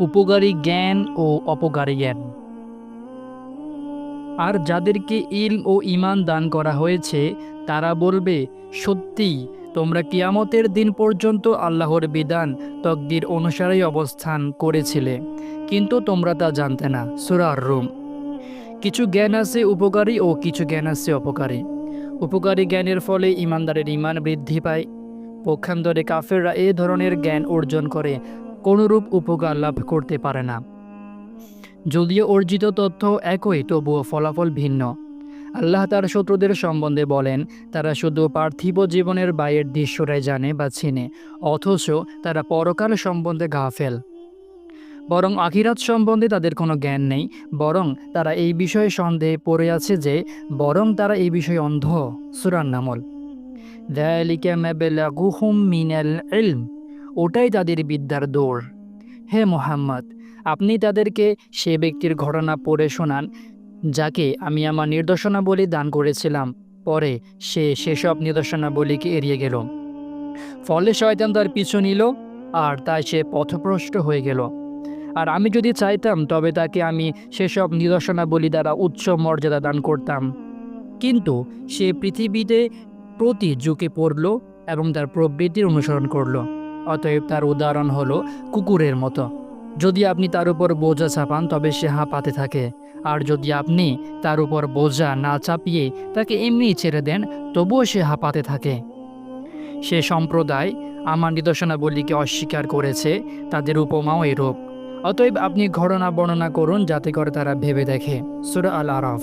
উপকারী জ্ঞান ও অপকারী জ্ঞান। আর যাদেরকে ইল ও ইমান দান করা হয়েছে, তারা বলবে, সত্যি, তোমরা কিয়ামতের দিন পর্যন্ত আল্লাহর বিধান তকদির অনুসারেই অবস্থান করেছিলে, কিন্তু তোমরা তা জানতে না। সুরার রুম কিছু জ্ঞান আছে উপকারী ও কিছু জ্ঞান আছে অপকারী। উপকারী জ্ঞানের ফলে ইমানদারের ইমান বৃদ্ধি পায়। পক্ষান্তরে কাফেররা এ ধরনের জ্ঞান অর্জন করে, কোনরূপ উপকার লাভ করতে পারে না। যদিও অর্জিত তথ্য একই, তবুও ফলাফল ভিন্ন। আল্লাহ তার শত্রুদের সম্বন্ধে বলেন, তারা শুধু পার্থিব জীবনের বাইরের দৃশ্যটাই জানে বা চিনে, অথচ তারা পরকাল সম্বন্ধে গাফেল। বরং আখিরাত সম্বন্ধে তাদের কোনো জ্ঞান নেই, বরং তারা এই বিষয়ে সন্দেহে পড়ে আছে যে, বরং তারা এই বিষয়ে অন্ধ। সুরান ওটাই তাদের বিদ্যার দৌড়। হে মোহাম্মদ, আপনি তাদেরকে সে ব্যক্তির ঘটনা পড়ে শোনান, যাকে আমি আমার নির্দেশনাবলী দান করেছিলাম। পরে সে সেসব নির্দেশনাবলীকে এড়িয়ে গেল। ফলে শয়তান তার পিছু নিল, আর তাই সে পথপ্রষ্ট হয়ে গেল। আর আমি যদি চাইতাম, তবে তাকে আমি সেসব নিদর্শনাবলী দ্বারা উচ্চ মর্যাদা দান করতাম। কিন্তু সে পৃথিবীতে প্রতি ঝুঁকে পড়ল এবং তার প্রবৃত্তির অনুসরণ করল। অতএব তার উদাহরণ হলো কুকুরের মতো। যদি আপনি তার উপর বোঝা চাপান, তবে সে হাঁপাতে থাকে। আর যদি আপনি তার উপর বোঝা না চাপিয়ে তাকে এমনিই ছেড়ে দেন, তবুও সে হাঁপাতে থাকে। সে সম্প্রদায় আমার নিদর্শনাবলীকে অস্বীকার করেছে, তাদের উপমাও এরূপ। অতএব আপনি ঘটনা বর্ণনা করুন, যাতে করে তারা ভেবে দেখে। সুরা আল আরফ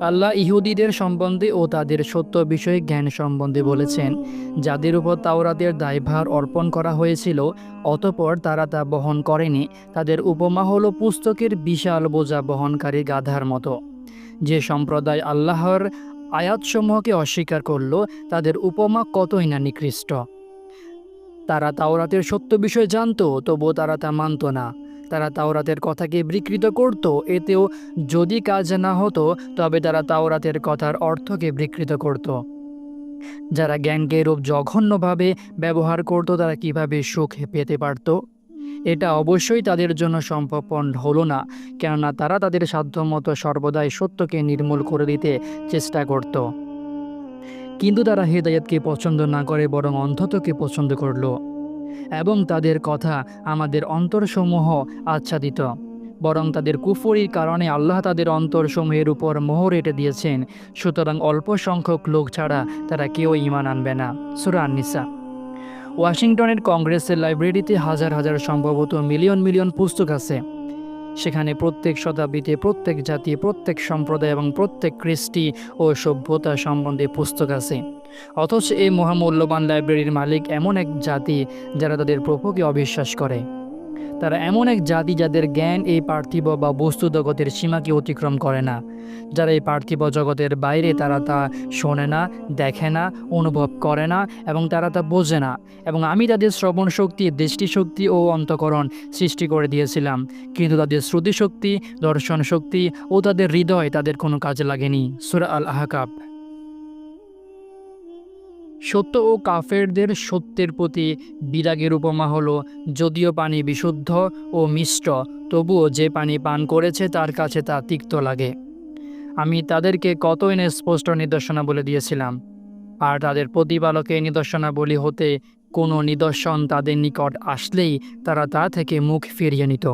আল্লাহ ইহুদিদের সম্বন্ধে ও তাদের সত্য বিষয়ে জ্ঞান সম্বন্ধে বলেছেন। যাদের উপর তাওরাতের দায়ভার অর্পণ করা হয়েছিল, অতপর তারা তা বহন করেনি। তাদের উপমা হলো পুস্তকের বিশাল বোঝা বহনকারী গাধার মতো। যে সম্প্রদায় আল্লাহর আয়াতসমূহকে অস্বীকার করল, তাদের উপমা কতই না নিকৃষ্ট। তারা তাওরাতের সত্য বিষয় জানত, তবুও তারা তা মানত না। তারা তাওরাতের কথাকে বিকৃত করত। এতেও যদি কাজ না হতো, তবে তারা তাওরাতের কথার অর্থকে বিকৃত করত। যারা জ্ঞানকে রূপ জঘন্যভাবে ব্যবহার করত, তারা কীভাবে সুখ পেতে পারত? এটা অবশ্যই তাদের জন্য সম্ভবপর হলো না, কেননা তারা তাদের সাধ্যমতো সর্বদাই সত্যকে নির্মূল করে দিতে চেষ্টা করত। কিন্তু তারা হেদায়তকে পছন্দ না করে, বরং অন্ধতকে পছন্দ করল। এবং তাদের কথা আমাদের অন্তরসমূহ আচ্ছাদিত। বরং তাদের কুফরির কারণে আল্লাহ তাদের অন্তরসমূহের উপর মোহর এঁটে দিয়েছেন। সুতরাং অল্প সংখ্যক লোক ছাড়া তারা কেউ ইমান আনবে না। সুরা আননিসা। ওয়াশিংটনের কংগ্রেসের লাইব্রেরিতে হাজার হাজার সম্ভবত মিলিয়ন মিলিয়ন পুস্তক আছে। সেখানে প্রত্যেক শতাব্দীতে প্রত্যেক জাতি, প্রত্যেক সম্প্রদায় এবং প্রত্যেক কৃষ্টি ও সভ্যতা সম্বন্ধে পুস্তক আছে। অথচ এই মহামূল্যবান লাইব্রেরির মালিক এমন এক জাতি যারা তাদের প্রভুকে অবিশ্বাস করে। তারা এমন এক জাতি যাদের জ্ঞান এই পার্থিব বা বস্তু জগতের সীমাকে অতিক্রম করে না। যারা এই পার্থিব জগতের বাইরে তারা তা শোনে না, দেখে না, অনুভব করে না এবং তারা তা বোঝে না এবং আমি তাদের শ্রবণ শক্তি দৃষ্টিশক্তি ও অন্তকরণ সৃষ্টি করে দিয়েছিলাম। কিন্তু তাদের শ্রুতিশক্তি দর্শন শক্তি ও তাদের হৃদয় তাদের কোনো কাজে লাগেনি। সুরা আল আহকাব সত্য ও কাফেরদের সত্যের প্রতি বিরাগের উপমা হলো, যদিও পানি বিশুদ্ধ ও মিষ্ট, তবুও যে পানি পান করেছে তার কাছে তা তিক্ত লাগে। আমি তাদেরকে কতই না স্পষ্ট নিদর্শনা বলে দিয়েছিলাম, আর তাদের প্রতিপালকের নিদর্শনাবলী হতে কোনো নিদর্শন তাদের নিকট আসলেই তারা তা থেকে মুখ ফিরিয়ে নিত।